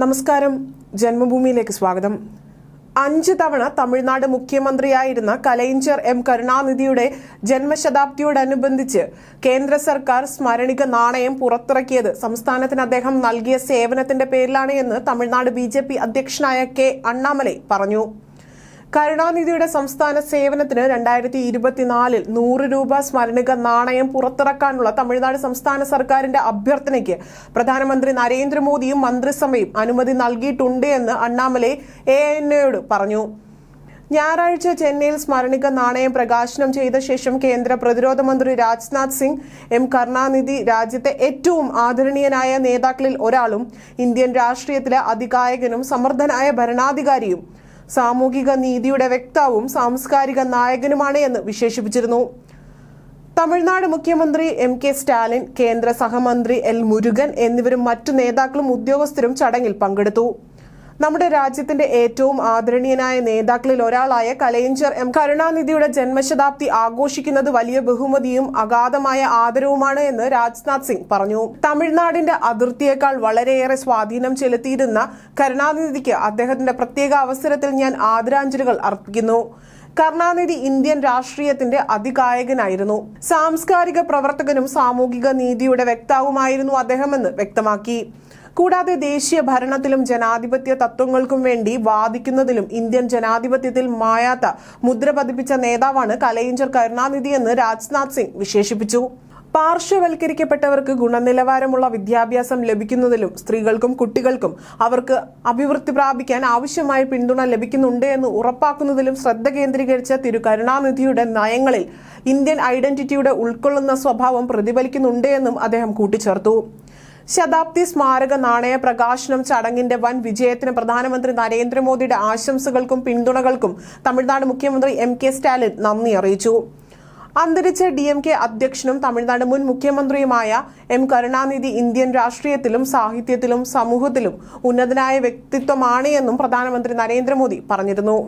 നമസ്കാരം. ജന്മഭൂമിയിലേക്ക് സ്വാഗതം. അഞ്ച് തവണ തമിഴ്നാട് മുഖ്യമന്ത്രിയായിരുന്ന കലൈഞ്ചർ എം കരുണാനിധിയുടെ ജന്മശതാബ്ദിയോടനുബന്ധിച്ച് കേന്ദ്ര സർക്കാർ സ്മരണിക നാണയം പുറത്തിറക്കിയത് സംസ്ഥാനത്തിന് അദ്ദേഹം നൽകിയ സേവനത്തിന്റെ പേരിലാണ് എന്ന് തമിഴ്നാട് ബി അധ്യക്ഷനായ കെ അണ്ണാമലൈ പറഞ്ഞു. കരുണാനിധിയുടെ സംസ്ഥാന സേവനത്തിന് രണ്ടായിരത്തി ഇരുപത്തിനാലിൽ നൂറ് രൂപ സ്മരണിക നാണയം പുറത്തിറക്കാനുള്ള തമിഴ്നാട് സംസ്ഥാന സർക്കാരിന്റെ അഭ്യർത്ഥനയ്ക്ക് പ്രധാനമന്ത്രി നരേന്ദ്രമോദിയും മന്ത്രിസഭയും അനുമതി നൽകിയിട്ടുണ്ട് എന്ന് അണ്ണാമലൈ എ എൻ എയോട് പറഞ്ഞു. ഞായറാഴ്ച ചെന്നൈയിൽ സ്മരണിക നാണയം പ്രകാശനം ചെയ്ത ശേഷം കേന്ദ്ര പ്രതിരോധ മന്ത്രി രാജ്നാഥ് സിംഗ് എം കരുണാനിധി രാജ്യത്തെ ഏറ്റവും ആദരണീയനായ നേതാക്കളിൽ ഒരാളും ഇന്ത്യൻ രാഷ്ട്രീയത്തിലെ അതികായകനും സമർത്ഥനായ ഭരണാധികാരിയും സാമൂഹിക നീതിയുടെ വ്യക്താവും സാംസ്കാരിക നായകനുമാണ് എന്ന് വിശേഷിപ്പിച്ചിരുന്നു. തമിഴ്നാട് മുഖ്യമന്ത്രി എം കെ സ്റ്റാലിൻ കേന്ദ്ര സഹമന്ത്രി എൽ മുരുകൻ എന്നിവരും മറ്റു നേതാക്കളും ഉദ്യോഗസ്ഥരും ചടങ്ങിൽ പങ്കെടുത്തു. നമ്മുടെ രാജ്യത്തിന്റെ ഏറ്റവും ആദരണീയനായ നേതാക്കളിൽ ഒരാളായ കലയഞ്ചർ എം കരുണാനിധിയുടെ ജന്മശതാബ്ദി ആഘോഷിക്കുന്നത് വലിയ ബഹുമതിയും അഗാധമായ ആദരവുമാണ് എന്ന് രാജ്നാഥ് സിംഗ് പറഞ്ഞു. തമിഴ്നാടിന്റെ അതിർത്തിയേക്കാൾ വളരെയേറെ സ്വാധീനം ചെലുത്തിയിരുന്ന കരുണാനിധിക്ക് അദ്ദേഹത്തിന്റെ പ്രത്യേക അവസരത്തിൽ ഞാൻ ആദരാഞ്ജലികൾ അർപ്പിക്കുന്നു. കരുണാനിധി ഇന്ത്യൻ രാഷ്ട്രീയത്തിന്റെ അതികായകനായിരുന്നു സാംസ്കാരിക പ്രവർത്തകനും സാമൂഹിക നീതിയുടെ വ്യക്താവുമായിരുന്നു അദ്ദേഹമെന്ന് വ്യക്തമാക്കി. കൂടാതെ ദേശീയ ഭരണത്തിലും ജനാധിപത്യ തത്വങ്ങൾക്കും വേണ്ടി വാദിക്കുന്നതിലും ഇന്ത്യൻ ജനാധിപത്യത്തിൽ മായാത്ത മുദ്ര പതിപ്പിച്ച നേതാവാണ് കലയിഞ്ചർ കരുണാനിധി എന്ന് രാജ്നാഥ് സിംഗ് വിശേഷിപ്പിച്ചു. പാർശ്വവൽക്കരിക്കപ്പെട്ടവർക്ക് ഗുണനിലവാരമുള്ള വിദ്യാഭ്യാസം ലഭിക്കുന്നതിലും സ്ത്രീകൾക്കും കുട്ടികൾക്കും അവർക്ക് അഭിവൃദ്ധി പ്രാപിക്കാൻ ആവശ്യമായ പിന്തുണ ലഭിക്കുന്നുണ്ട് എന്ന് ഉറപ്പാക്കുന്നതിലും ശ്രദ്ധ കേന്ദ്രീകരിച്ച തിരു കരുണാനിധിയുടെ നയങ്ങളിൽ ഇന്ത്യൻ ഐഡന്റിറ്റിയുടെ ഉൾക്കൊള്ളുന്ന സ്വഭാവം പ്രതിഫലിക്കുന്നുണ്ട് എന്നും അദ്ദേഹം കൂട്ടിച്ചേർത്തു. ശതാബ്ദി സ്മാരക നാണയ പ്രകാശനം ചടങ്ങിന്റെ വൻ വിജയത്തിന് പ്രധാനമന്ത്രി നരേന്ദ്രമോദിയുടെ ആശംസകൾക്കും പിന്തുണകൾക്കും തമിഴ്നാട് മുഖ്യമന്ത്രി എം കെ സ്റ്റാലിൻ നന്ദി അറിയിച്ചു. അന്തരിച്ച ഡി എം കെ അധ്യക്ഷനും തമിഴ്നാട് മുൻ മുഖ്യമന്ത്രിയുമായ എം കരുണാനിധി ഇന്ത്യൻ രാഷ്ട്രീയത്തിലും സാഹിത്യത്തിലും സമൂഹത്തിലും ഉന്നതനായ വ്യക്തിത്വമാണ് എന്നും പ്രധാനമന്ത്രി നരേന്ദ്രമോദി പറഞ്ഞിരുന്നു.